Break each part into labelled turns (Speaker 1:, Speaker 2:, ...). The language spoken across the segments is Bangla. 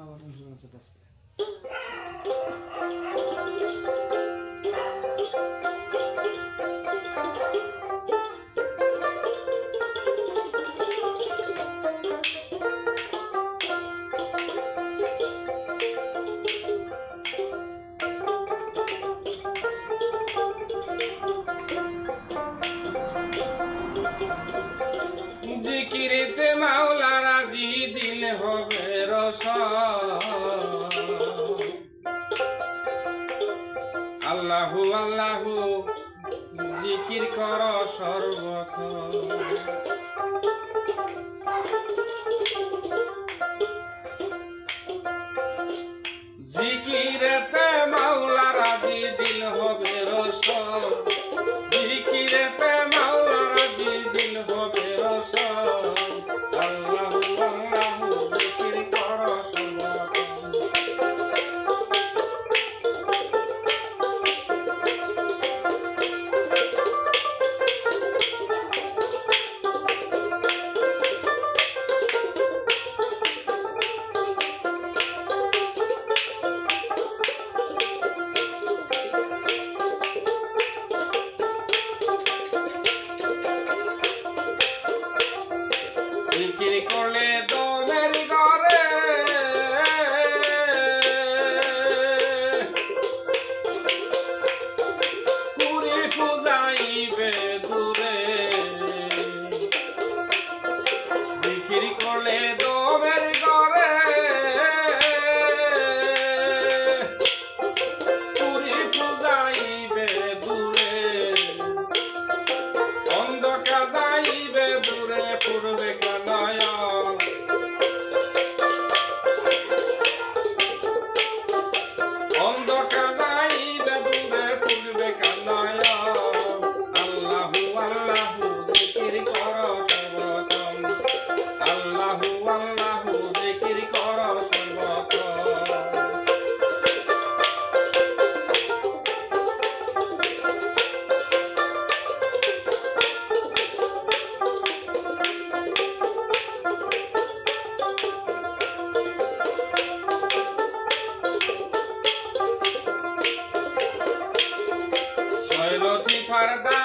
Speaker 1: आवाज उंच उंच असते
Speaker 2: আল্লাহ আল্লাহ জিকির কর সর্বক জিকির Orly. барабан.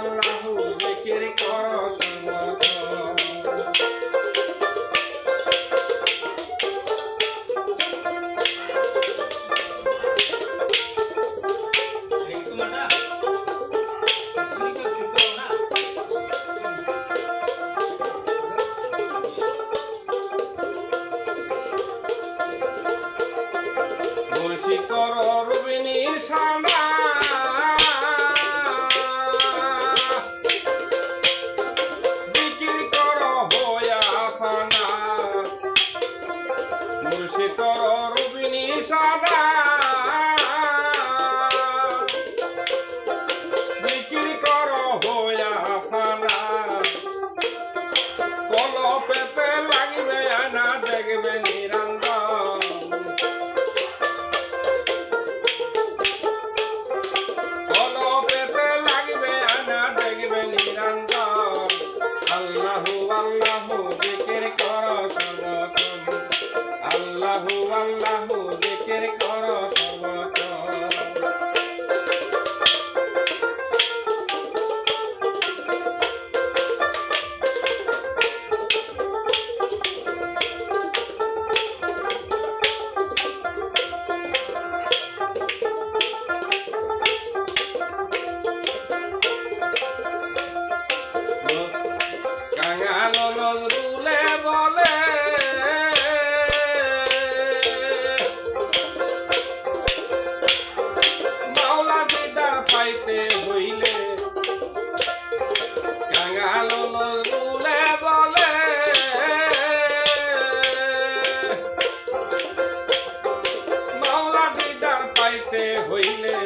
Speaker 2: আল্লাহ জিকির কর সনাত করবিনী সানা কেন নজরুলে বলে মাওলা দিদা পাইতে হইলে কাঙালো নজরুলে বলে মাওলা দিদা পাইতে হইলে